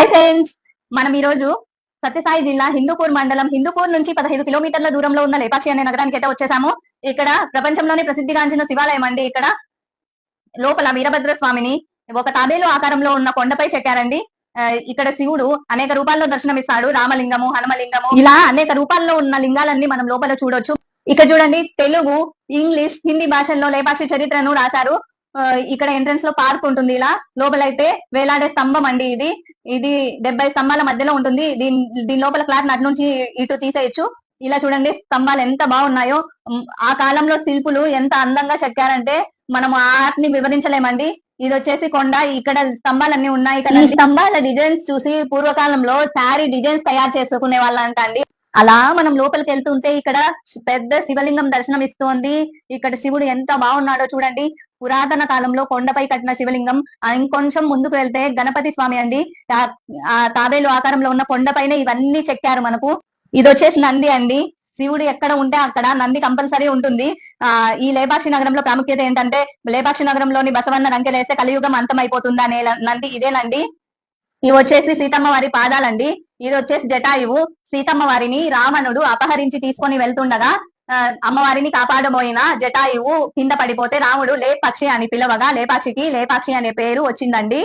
Hi friends మనం ఈ రోజు సత్యసాయి జిల్లా హిందూపూర్ మండలం హిందూపూర్ నుంచి పదహైదు కిలోమీటర్ల దూరంలో ఉన్న లేపాక్షి అనే నగరానికి అయితే వచ్చేసాము. ఇక్కడ ప్రపంచంలోనే ప్రసిద్ధిగాంచిన శివాలయం అండి. ఇక్కడ లోపల వీరభద్ర స్వామిని ఒక తాబేలు ఆకారంలో ఉన్న కొండపై చెక్కారండి. ఇక్కడ శివుడు అనేక రూపాల్లో దర్శనమిస్తాడు. రామలింగము హనుమలింగము. ఇలా అనేక రూపాల్లో ఉన్న లింగాలన్నీ మనం లోపల చూడొచ్చు. ఇక్కడ చూడండి తెలుగు ఇంగ్లీష్ హిందీ భాషల్లో లేపాక్షి చరిత్రను రాశారు. ఇక్కడ ఎంట్రన్స్లో పార్క్ ఉంటుంది ఇలా. లోపలైతే వేలాడే స్తంభం అండి ఇది. ఇది డెబ్బై స్తంభాల మధ్యలో ఉంటుంది. దీని దీని లోపల క్లాత్ నటు నుంచి ఇటు తీసేయచ్చు. ఇలా చూడండి స్తంభాలు ఎంత బాగున్నాయో. ఆ కాలంలో శిల్పులు ఎంత అందంగా చెక్కారంటే మనం ఆర్ట్ని వివరించలేమండి. ఇది వచ్చేసి కొండ. ఇక్కడ స్తంభాలన్నీ ఉన్నాయి కదా స్తంభాల డిజైన్స్ చూసి పూర్వకాలంలో శారీ డిజైన్స్ తయారు చేసుకునే వాళ్ళంట అండి అలా మనం లోపలికి వెళ్తుంటే ఇక్కడ పెద్ద శివలింగం దర్శనం ఇస్తోంది ఇక్కడ శివుడు ఎంత బాగున్నాడో చూడండి. పురాతన కాలంలో కొండపై కట్టిన శివలింగం. ఇంకొంచెం ముందుకు వెళ్తే గణపతి స్వామి అండి. ఆ- ఆ తాబేలు ఆకారంలో ఉన్న కొండపైన ఇవన్నీ చెక్కారు మనకు. ఇది వచ్చేసి నంది అండి. శివుడు ఎక్కడ ఉంటే అక్కడ నంది కంపల్సరీ ఉంటుంది. ఆ ఈ లేపాక్షి నగరంలో ప్రాముఖ్యత ఏంటంటే లేపాక్షి నగరంలోని బసవన్న రంకెలేస్తే కలియుగం అంతమైపోతుంది అనే ల- నంది ఇదేనండి. ఇవి వచ్చేసి సీతమ్మ వారి పాదాలండి. ఇది వచ్చేసి జటాయువు. సీతమ్మ వారిని రావణుడు అపహరించి తీసుకొని వెళ్తుండగా ఆ, అమ్మవారిని కాపాడబోయిన జటాయువు కింద పడిపోతే రాముడు లేపాక్షి అని పిలవగా లేపాక్షికి లేపాక్షి అనే పేరు వచ్చిందండి.